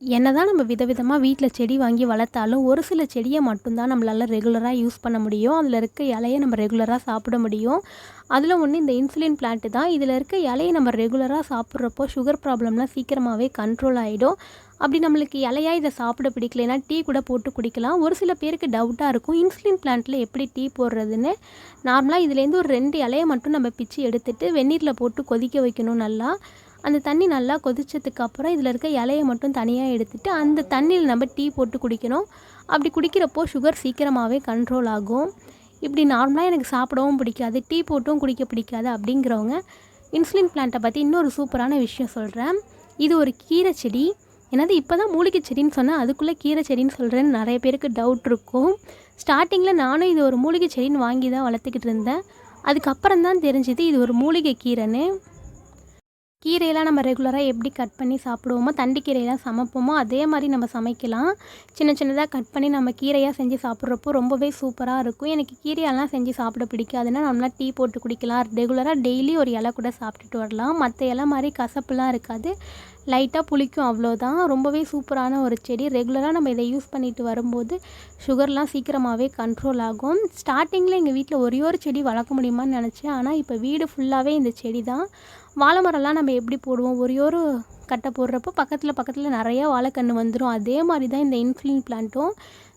என்ன தான் நம்ம விதவிதமாக வீட்டில் செடி வாங்கி வளர்த்தாலும் ஒரு சில செடியை மட்டும்தான் நம்மளால் ரெகுலராக யூஸ் பண்ண முடியும். அதில் இருக்க இலையை நம்ம ரெகுலராக சாப்பிட முடியும். அதில் ஒன்று இந்த இன்சுலின் பிளான்ட்டு தான். இதில் இருக்க இலையை நம்ம ரெகுலராக சாப்பிட்றப்போ சுகர் ப்ராப்ளம்லாம் சீக்கிரமாகவே கண்ட்ரோல் ஆகிடும் அப்படி நம்மளுக்கு இலையா இதை சாப்பிட பிடிக்கலைன்னா டீ கூட போட்டு குடிக்கலாம். ஒரு சில பேருக்கு டவுட்டாக இருக்கும். இன்சுலின் பிளான்ட்டில் எப்படி டீ போடுறதுன்னு. நார்மலாக இதுலேருந்து ஒரு ரெண்டு இலையை மட்டும் நம்ம பிச்சு எடுத்துட்டு வெந்நீரில் போட்டு கொதிக்க வைக்கணும் நல்லா. அந்த தண்ணி நல்லா கொதித்ததுக்கு அப்புறம் இதில் இருக்க இலையை மட்டும் தனியாக எடுத்துட்டு அந்த தண்ணியில் நம்ம டீ போட்டு குடிக்கணும். அப்படி குடிக்கிறப்போ சுகர் சீக்கிரமாகவே கண்ட்ரோல் ஆகும். இப்படி நார்மலாக எனக்கு சாப்பிடவும் பிடிக்காது டீ போட்டும் குடிக்க பிடிக்காது அப்படிங்கிறவங்க இன்சுலின் பிளான்ட்டை பற்றி இன்னொரு சூப்பரான விஷயம் சொல்கிறேன் இது ஒரு கீரை செடி. என்னது இப்போ தான் மூலிகை செடின்னு சொன்னால் அதுக்குள்ளே கீரை செடின்னு சொல்கிறேன்னு நிறைய பேருக்கு டவுட் இருக்கும். ஸ்டார்டிங்கில் நானும் இது ஒரு மூலிகை செடின்னு வாங்கி தான் வளர்த்துக்கிட்டு இருந்தேன். அதுக்கப்புறம் தான் தெரிஞ்சுது இது ஒரு மூலிகை கீரைன்னு. கீரையெல்லாம் நம்ம ரெகுலராக எப்படி கட் பண்ணி சாப்பிடுவோமோ தண்டு கீரையெல்லாம் சமைப்போமோ அதே மாதிரி நம்ம சமைக்கலாம். சின்ன சின்னதாக கட் பண்ணி நம்ம கீரையாக செஞ்சு சாப்பிட்றப்போ ரொம்பவே சூப்பராக இருக்கும். எனக்கு கீரையெல்லாம் செஞ்சு சாப்பிட பிடிக்காதுன்னா நம்மளாம் டீ போட்டு குடிக்கலாம். ரெகுலராக டெய்லி ஒரு இலை கூட சாப்பிட்டுட்டு வரலாம். மற்ற இலை மாதிரி கசப்புலாம் இருக்காது. லைட்டாக புளிக்கும் அவ்வளோதான். ரொம்பவே சூப்பரான ஒரு செடி. ரெகுலராக நம்ம இதை யூஸ் பண்ணிட்டு வரும்போது சுகர்லாம் சீக்கிரமாகவே கண்ட்ரோல் ஆகும். ஸ்டார்டிங்கில் எங்கள் வீட்டில் ஒரே ஒரு செடி வளர்க்க முடியுமான்னு நினச்சேன். ஆனால் இப்போ வீடு ஃபுல்லாகவே இந்த செடி தான் வாழை மரம்லாம் நம்ம எப்படி போடுவோம்? ஒரே ஒரு கட்டை போடுறப்போ பக்கத்தில் பக்கத்தில் நிறையா வாழைக்கன்று வந்துடும் அதே மாதிரி தான் இந்த இன்ஃப்ளின் பிளான்ட்டும்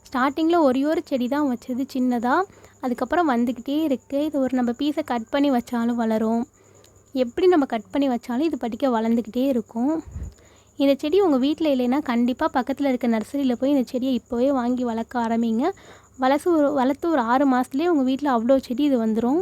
ஸ்டார்டிங்கில் ஒரே ஒரு செடி தான் வச்சது சின்னதாக அதுக்கப்புறம் வந்துக்கிட்டே இருக்குது இது ஒரு நம்ம பீஸை கட் பண்ணி வச்சாலும் வளரும். எப்படி நம்ம கட் பண்ணி வச்சாலும் இது படிக்க வளர்ந்துக்கிட்டே இருக்கும். இந்த செடி உங்கள் வீட்டில் இல்லைன்னா கண்டிப்பாக பக்கத்தில் இருக்க நர்சரியில் போய் இந்த செடியை இப்போவே வாங்கி வளர்க்க ஆரம்பிங்க. வளர்த்து ஒரு வளர்த்து ஒரு ஆறு மாதத்துலேயே உங்கள் வீட்டில் அவ்வளோ செடி இது வந்துடும்